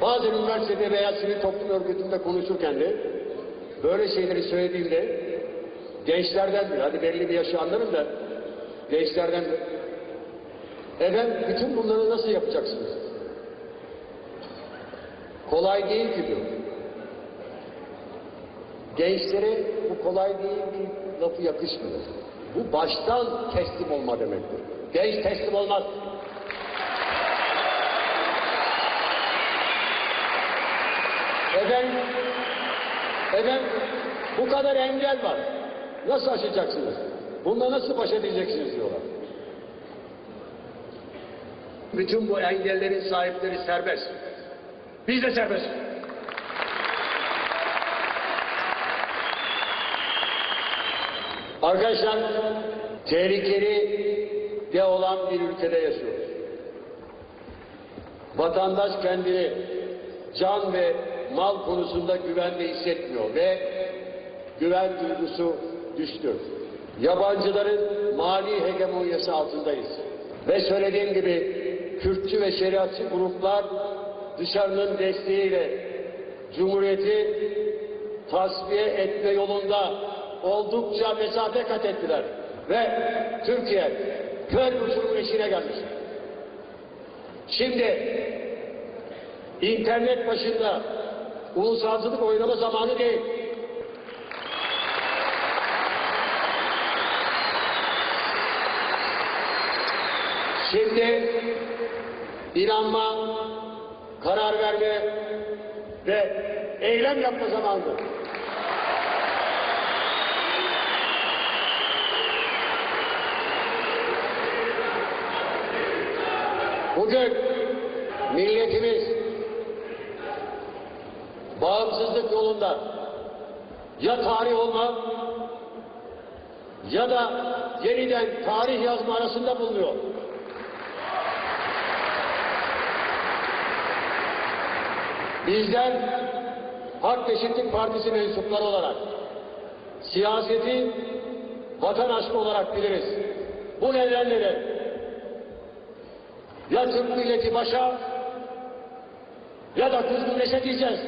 Bazen üniversitede veya sivil toplum örgütünde konuşurken de böyle şeyleri söylediğimde gençlerden biri, hadi belli bir yaşı anlarım da gençlerden biri, efendim bütün bunları nasıl yapacaksınız? Kolay değil ki diyor. Gençlere bu kolay değil bir lafı yakışmıyor. Bu baştan teslim olma demektir. Genç teslim olmaz. Efendim, efendim bu kadar engel var. Nasıl aşacaksınız? Bununla nasıl baş edeceksiniz diyorlar. Bütün bu engellerin sahipleri serbest. Biz de serbest. Arkadaşlar, tehlikeli de olan bir ülkede yaşıyoruz. Vatandaş kendini can ve mal konusunda güvende hissetmiyor ve güven duygusu düştü. Yabancıların mali hegemonyası altındayız. Ve söylediğim gibi Kürtçü ve şeriatçı gruplar dışarının desteğiyle Cumhuriyeti tasfiye etme yolunda oldukça mesafe kat ettiler. Ve Türkiye kör uçurum eşiğine gelmiş. Şimdi internet başında ulusalcılık oynama zamanı değil. Şimdi inanma, karar verme ve eylem yapma zamanıdır. Bugün milletimiz bağımsızlık yolunda ya tarih olma ya da yeniden tarih yazma arasında bulunuyor. Bizler Hak Eşitlik Partisi mensupları olarak siyaseti vatan aşkı olarak biliriz. Bu nedenle de ya Türk milleti başa ya da neşe diyeceğiz.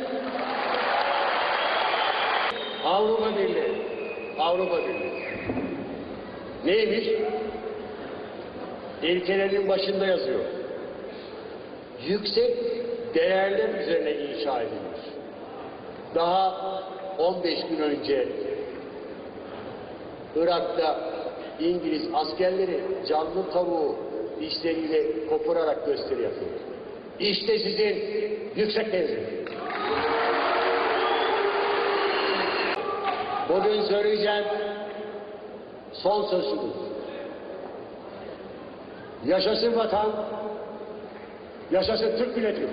Avrupa Birliği, Avrupa Birliği. Neymiş? İlkelerin başında yazıyor. Yüksek değerler üzerine inşa edilmiş. Daha 15 gün önce Irak'ta İngiliz askerleri canlı tavuğu dişleriyle kopararak gösteri yapıyor. İşte sizin yüksek tenzil. Bugün söyleyeceğim son sözümüz. Yaşasın vatan, yaşasın Türk milleti.